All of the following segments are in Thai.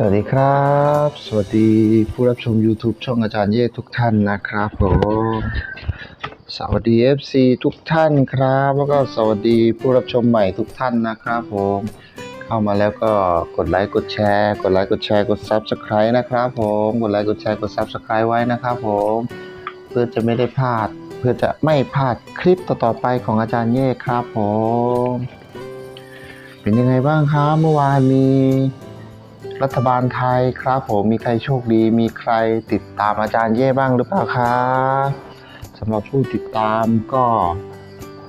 สวัสดีครับ สวัสดีผู้รับชม YouTube ช่องอาจารย์เย่ทุกท่านนะครับผมสวัสดี FC ทุกท่านครับ แล้วก็สวัสดีผู้รับชมใหม่ทุกท่านนะครับผมเข้ามาแล้วก็กดไลค์กดแชร์ กดไลค์กดแชร์กด Subscribe นะครับผมกดไลค์กดแชร์กด Subscribe ไว้นะครับผมเพื่อจะไม่ได้พลาด เพื่อจะไม่พลาดคลิปต่อๆไปของอาจารย์เย่ครับผม เป็นยังไงบ้างครับเมื่อวานมีรัฐบาลไทยครับผมมีใครโชคดี มีใครติดตามอาจารย์เย่บ้างหรือเปล่าครับสำหรับผู้ติดตามก็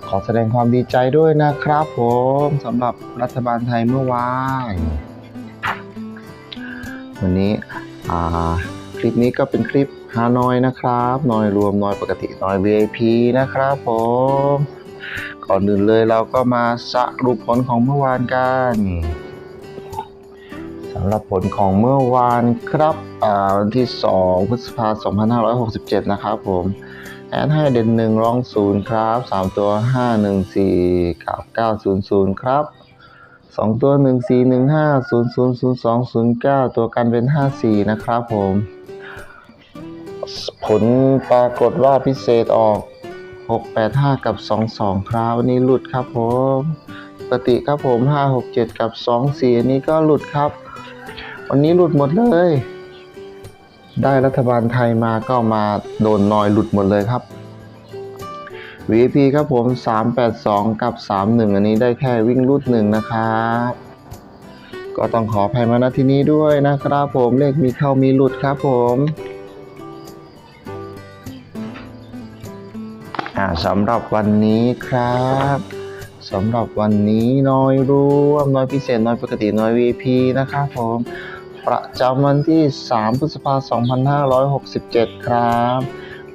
ขอแสดงความดีใจด้วยนะครับผมสำหรับรัฐบาลไทยเมื่อวานวันนี้คลิปนี้ก็เป็นคลิป ฮานอยนะครับนอยรวมนอยปกตินอย VIP นะครับผมก่อนอื่นเลยเราก็มาสรุปผลของเมื่อวานกันสำหรับผลของเมื่อวานครับอ่าวันที่ 2 พฤษภาคม 2567 นะครับผมแอดให้เด่นหนึ่งรองศูนย์ครับ3ตัว514กับ900ครับ2ตัว1415 000209ตัวกันเป็น54นะครับผม ผลปรากฏว่าพิเศษออก 685 กับ 22 ครับ วันนี้หลุดครับผมปกติครับผม 567 กับ 24 อันนี้ก็หลุดครับ วันนี้หลุดหมดเลย ได้รัฐบาลไทยมาก็มาโดนนอยหลุดหมดเลยครับ VIP ครับผม 382 กับ 31 อันนี้ได้แค่วิ่งรูดหนึ่งนะครับก็ต้องขออภัยมาณที่นี้ด้วยนะครับผมเลขมีเข้ามีหลุดครับผม อ่าสำหรับวันนี้ครับสำหรับวันนี้น้อยรวมน้อยพิเศษน้อยปกติน้อย VP นะครับผมประจำวันที่ 3 พฤษภาคม 2567 ครับ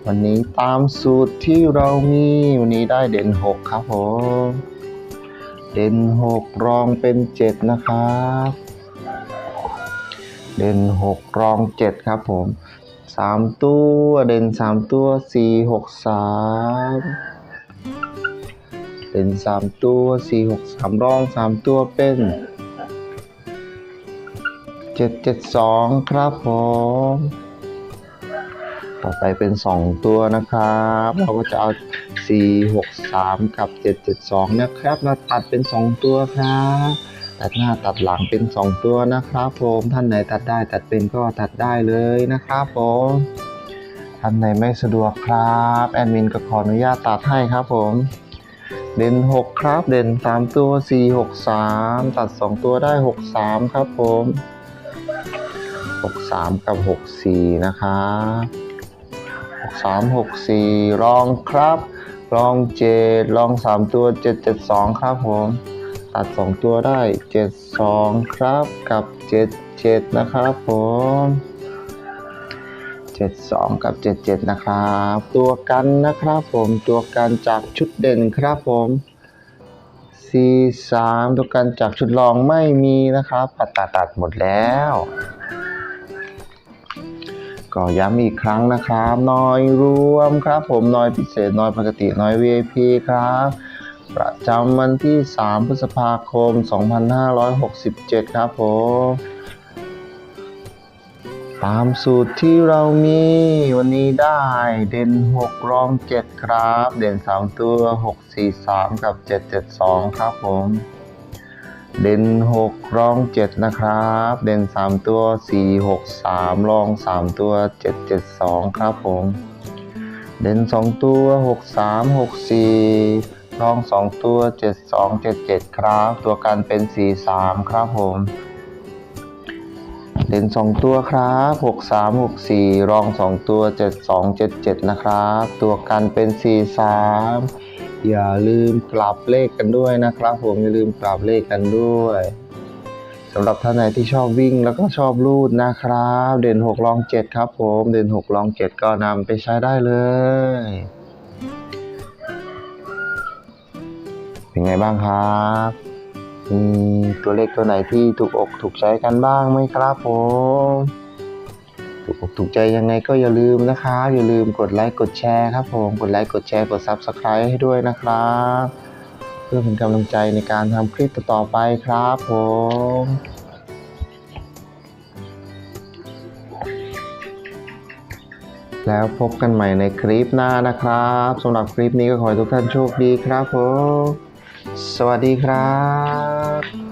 วันนี้ตามสูตรที่เรามีวันนี้ได้เด่น 6 ครับผมเด่น 6 รองเป็น 7 นะครับ เด่น 6 รอง 7 ครับผม สามตัวเด่นสามตัวสี่หกสามเด่นสามตัวสี่หกสามรองสามตัวเป็นเจ็ดเจ็ดสองครับผมต่อไปเป็นสองตัวนะครับ เราก็จะเอาสี่หกสามกับเจ็ดเจ็ดสองนะครับมาตัดเป็นสองตัวครับ ตัดหน้าตัดหลังเป็น 2 ตัวนะครับผมท่านไหนตัดได้ตัดเป็นก็ตัดได้เลยนะครับผมท่านไหนไม่สะดวกครับแอดมินก็ขออนุญาตตัดให้ครับผมเด่น6 ครับ เด่น 3 ตัว 463 ตัด 2 ตัวได้ 63 ครับผม 63 กับ 64 นะครับ63 64 รองครับ รอง 7 รอง 3 ตัว 772 ครับผม ตัด 2 ตัวได้ 72 ครับกับ 77 นะครับผม 72 กับ 77 นะครับ ตัวกันนะครับผมตัวกันจากชุดเด่นครับผม C3 ตัวกันจากชุดรองไม่มีนะครับตัดตัดตัดหมดแล้วก็ย้ำอีกครั้งนะครับ น้อยรวมครับผมน้อยพิเศษน้อยปกติน้อย VIP ครับ ประจำวันที่ 3 พฤษภาคม 2567 ครับผม ตามสูตรที่เรามีวันนี้ได้เด่น 6 รอง 7 ครับ เด่น 3 ตัว 6 4 3 กับ 772 ครับผม เด่น 6 รอง 7 นะครับ เด่น 3 ตัว 4 6 3 รอง 3 ตัว 772 ครับผม เด่น 2 ตัว 6 3 6 4 รอง2ตัว 72 77 ครับ ตัวกันเป็น 4 3 ครับผมเด่น2ตัวครับ 6 3 6 4 รอง2ตัว 72 77 นะครับ ตัวกันเป็น 4 3 อย่าลืมกลับเลขกันด้วยนะครับผมอย่าลืมกลับเลขกันด้วยสำหรับท่านไหนที่ชอบวิ่งแล้วก็ชอบรูดนะครับ เด่น6รอง7ครับผม เด่น6รอง7ก็นำไปใช้ได้เลย เป็นไงบ้างครับมีตัวเลขตัวไหนที่ถูกอกถูกใจกันบ้างไหมครับผมถูกอกถูกใจยังไงก็อย่าลืมนะครับอย่าลืมกดไลค์กดแชร์ครับผมกดไลค์กดแชร์กด Subscribe ให้ด้วยนะครับ เพื่อเป็นกำลังใจในการทำคลิปต่อไปครับผมแล้วพบกันใหม่ในคลิปหน้านะครับสำหรับคลิปนี้ก็ขอให้ทุกท่านโชคดีครับผม สวัสดีครับ